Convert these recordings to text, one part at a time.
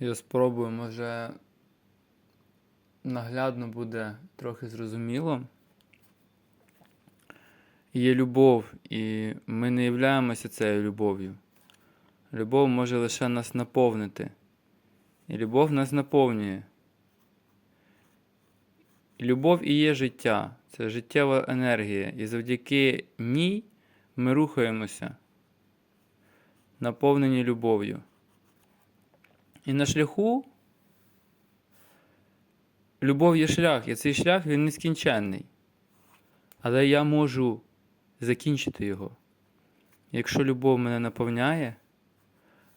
Я спробую, може наглядно буде трохи зрозуміло. Є любов, і ми не являємося цією любов'ю. Любов може лише нас наповнити. І любов нас наповнює. Любов і є життя, це життєва енергія. І завдяки ній ми рухаємося, наповнені любов'ю. І на шляху любов є шлях, і цей шлях він нескінченний. Але я можу закінчити його. Якщо любов мене наповняє,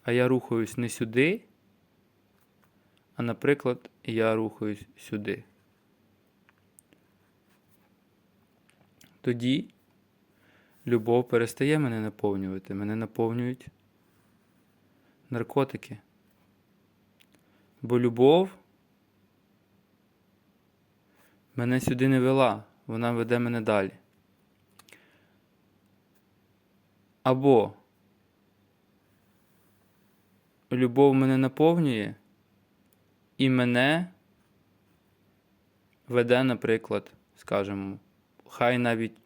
а я рухаюсь не сюди, а, наприклад, я рухаюсь сюди. Тоді любов перестає мене наповнювати. Мене наповнюють наркотики. Бо любов мене сюди не вела, вона веде мене далі. Або любов мене наповнює і мене веде, наприклад, скажімо, хай навіть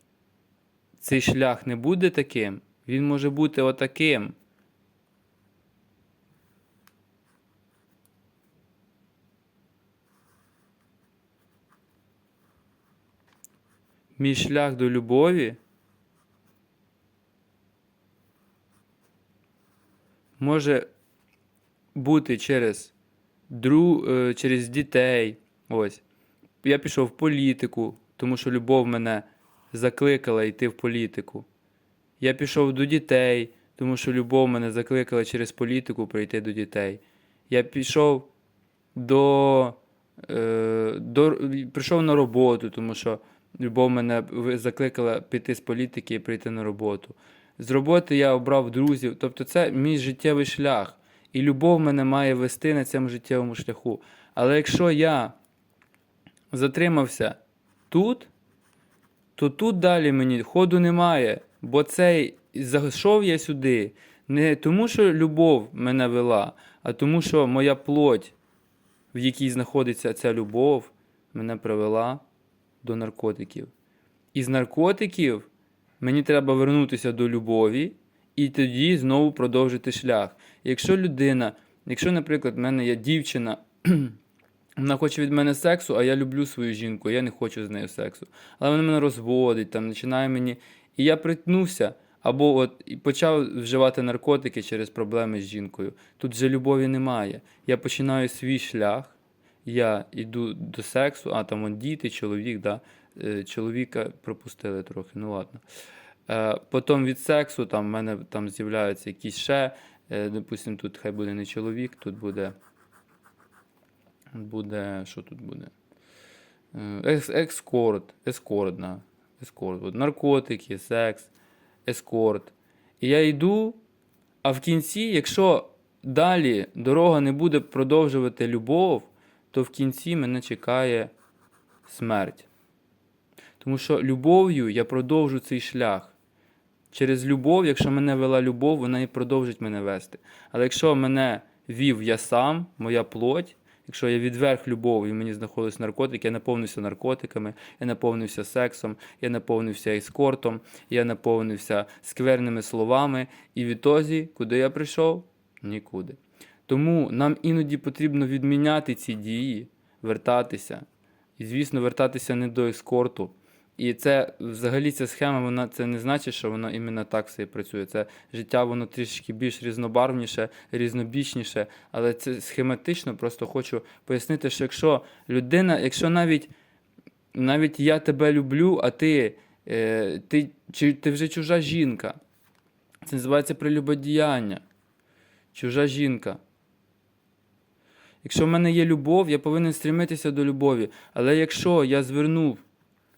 цей шлях не буде таким, він може бути отаким. Мій шлях до любові може бути через, дру, е, через дітей. Ось. Я пішов в політику, тому що любов мене закликала йти в політику. Я пішов до дітей, тому що любов мене закликала через політику прийти до дітей. Я пішов до, е, до прийшов на роботу, тому що любов мене закликала піти з політики і прийти на роботу. З роботи я обрав друзів. Тобто це мій життєвий шлях. І любов мене має вести на цьому життєвому шляху. Але якщо я затримався тут, то тут далі мені ходу немає. Бо цей зайшов я сюди не тому, що любов мене вела, а тому, що моя плоть, в якій знаходиться ця любов, мене привела до наркотиків. Із наркотиків мені треба вернутися до любові і тоді знову продовжити шлях. Якщо людина, якщо, наприклад, в мене є дівчина, вона хоче від мене сексу, а я люблю свою жінку, я не хочу з нею сексу. Але вона мене розводить, там починає мені. І я притнувся, або от почав вживати наркотики через проблеми з жінкою. Тут вже любові немає. Я починаю свій шлях, я йду до сексу, а там от діти, чоловік, да, е, чоловіка пропустили трохи, ну ладно. Е, Потім від сексу там в мене там з'являються якісь ще, е, допустим, тут хай буде не чоловік, тут буде. Буде. Що тут буде? Е, Екс, ескорт, да. ескорт. От, наркотики, секс, ескорт. І я йду, а в кінці, якщо далі дорога не буде продовжувати любов, то в кінці мене чекає смерть. Тому що любов'ю я продовжу цей шлях. Через любов, якщо мене вела любов, вона і продовжить мене вести. Але якщо мене вів я сам, моя плоть, якщо я відверх любов і мені знаходились наркотики, я наповнився наркотиками, я наповнився сексом, я наповнився ескортом, я наповнився скверними словами, і відтоді, куди я прийшов? Нікуди. Тому нам іноді потрібно відміняти ці дії, вертатися. І, звісно, вертатися не до ескорту. І це взагалі ця схема, вона це не значить, що воно іменно так все і працює. Це життя, воно трішки більш різнобарвніше, різнобічніше. Але це схематично просто хочу пояснити, що якщо людина, якщо навіть навіть я тебе люблю, а ти, е, ти, чи, ти вже чужа жінка. Це називається прелюбодіяння. Чужа жінка. Якщо в мене є любов, я повинен стремитися до любові. Але якщо я звернув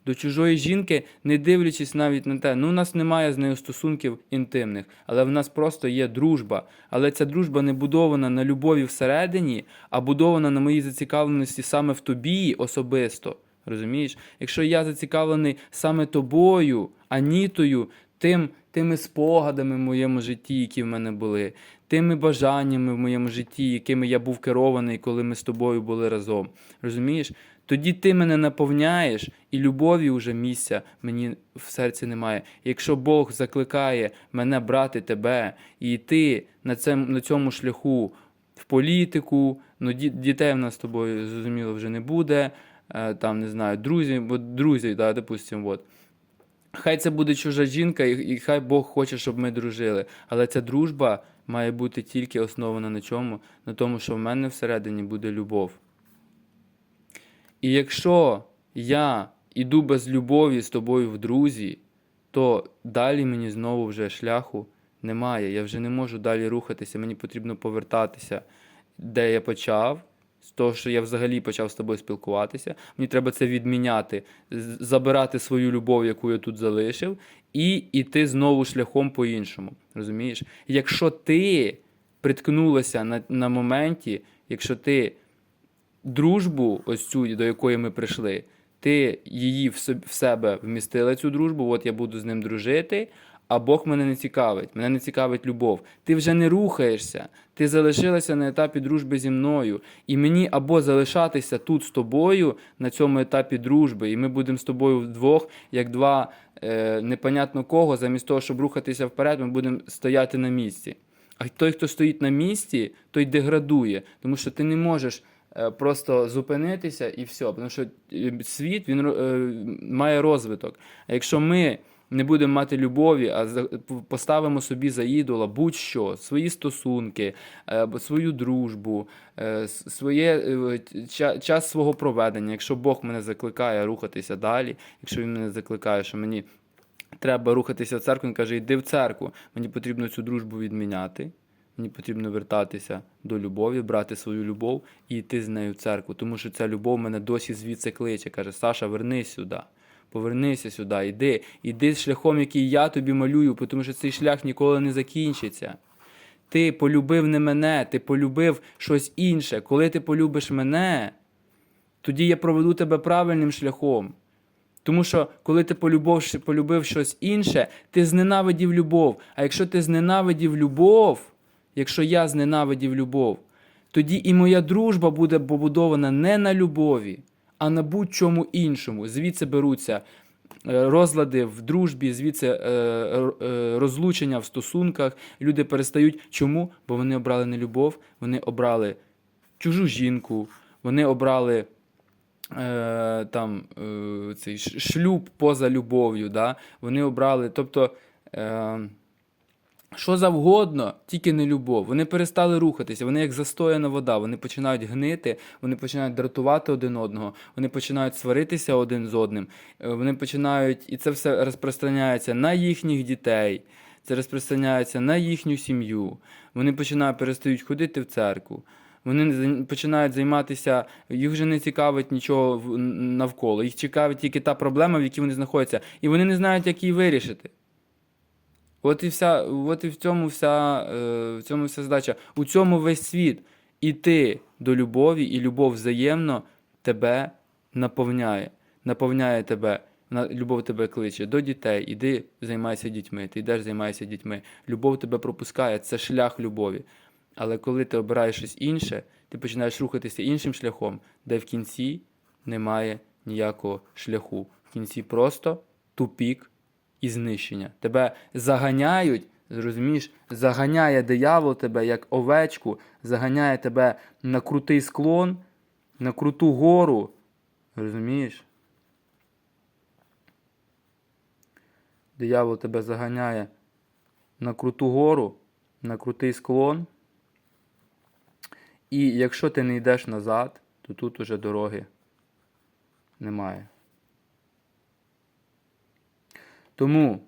до чужої жінки, не дивлячись навіть на те, ну у нас немає з нею стосунків інтимних, але в нас просто є дружба. Але ця дружба не будована на любові всередині, а будована на моїй зацікавленості саме в тобі особисто. Розумієш? Якщо я зацікавлений саме тобою, анітою, тим, тими спогадами в моєму житті, які в мене були, тими бажаннями в моєму житті, якими я був керований, коли ми з тобою були разом. Розумієш? Тоді ти мене наповняєш, і любові вже місця мені в серці немає. Якщо Бог закликає мене брати тебе і йти на цьому, на цьому шляху в політику, ну дітей в нас з тобою зрозуміло вже не буде. е, Там не знаю, друзі, друзі, да, допустимо, от. Хай це буде чужа жінка, і хай Бог хоче, щоб ми дружили. Але ця дружба має бути тільки основана на чому? На тому, що в мене всередині буде любов. І якщо я іду без любові з тобою в друзі, то далі мені знову вже шляху немає. Я вже не можу далі рухатися, мені потрібно повертатися, де я почав. З того, що я взагалі почав з тобою спілкуватися, мені треба це відміняти, забирати свою любов, яку я тут залишив, і йти знову шляхом по-іншому. Розумієш? Якщо ти приткнулася на, на моменті, якщо ти дружбу, ось цю, до якої ми прийшли, ти її в, себе вмістила цю дружбу, от я буду з ним дружити, а Бог мене не цікавить, мене не цікавить любов. Ти вже не рухаєшся, ти залишилася на етапі дружби зі мною. І мені або залишатися тут з тобою на цьому етапі дружби, і ми будемо з тобою вдвох, як два е, непонятно кого, замість того, щоб рухатися вперед, ми будемо стояти на місці. А той, хто стоїть на місці, той деградує, тому що ти не можеш е, просто зупинитися і все. Тому що е, світ він е, має розвиток. А якщо ми не будемо мати любові, а поставимо собі за ідола будь-що, свої стосунки, е, свою дружбу, е, своє е, час свого проведення. Якщо Бог мене закликає рухатися далі, якщо він мене закликає, що мені треба рухатися в церкву, він каже, йди в церкву. Мені потрібно цю дружбу відміняти. Мені потрібно вертатися до любові, брати свою любов і йти з нею в церкву. Тому що ця любов мене досі звідси кличе. Каже, Саша, вернись сюди. Повернися сюди, йди, іди шляхом, який я тобі малюю, тому що цей шлях ніколи не закінчиться. Ти полюбив не мене, ти полюбив щось інше. Коли ти полюбиш мене, тоді я проведу тебе правильним шляхом. Тому що коли ти полюбов, полюбив щось інше, ти зненавидів любов. А якщо ти зненавидів любов, якщо я зненавидів любов, тоді і моя дружба буде побудована не на любові, а на будь-чому іншому. Звідси беруться е, розлади в дружбі, звідси е, е, розлучення в стосунках. Люди перестають. Чому? Бо вони обрали не любов, вони обрали чужу жінку, вони обрали там цей шлюб поза любов'ю. Да? Вони обрали, тобто. Що завгодно, тільки не любов. Вони перестали рухатися, вони як застояна вода, вони починають гнити, вони починають дратувати один одного, вони починають сваритися один з одним, е, вони починають, і це все розпространяється на їхніх дітей, це розпространяється на їхню сім'ю. Вони починають перестають ходити в церкву. Вони починають займатися, їх вже не цікавить нічого навколо. Їх цікавить тільки та проблема, в якій вони знаходяться, і вони не знають, як її вирішити. От і вся, от і в цьому вся, е, в цьому вся задача. У цьому весь світ. Іти до любові, і любов взаємно тебе наповняє. Наповняє тебе. Любов тебе кличе до дітей, іди займайся дітьми. Ти йдеш, займайся дітьми. Любов тебе пропускає, це шлях любові. Але коли ти обираєш щось інше, ти починаєш рухатися іншим шляхом, де в кінці немає ніякого шляху. В кінці просто тупік і знищення. Тебе заганяють, зрозумієш, заганяє диявол тебе як овечку, заганяє тебе на крутий склон, на круту гору. Розумієш? Диявол тебе заганяє на круту гору, на крутий склон. І якщо ти не йдеш назад, то тут уже дороги немає. Тому,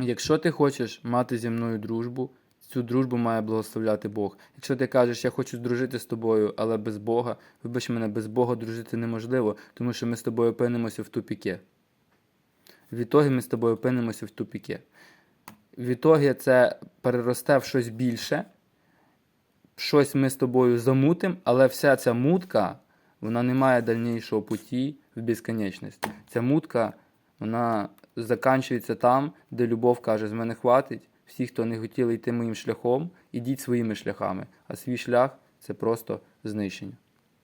якщо ти хочеш мати зі мною дружбу, цю дружбу має благословляти Бог. Якщо ти кажеш, я хочу дружити з тобою, але без Бога, вибач мене, без Бога дружити неможливо, тому що ми з тобою опинимося в тупіки. Відтоді ми з тобою опинимося в тупіки. Відтоді це переросте в щось більше, щось ми з тобою замутим, але вся ця мутка, вона не має дальнішого путі в безконечність. Ця мутка, вона заканчується там, де любов каже, з мене хватить, всі, хто не хотіли йти моїм шляхом, ідіть своїми шляхами, а свій шлях це просто знищення.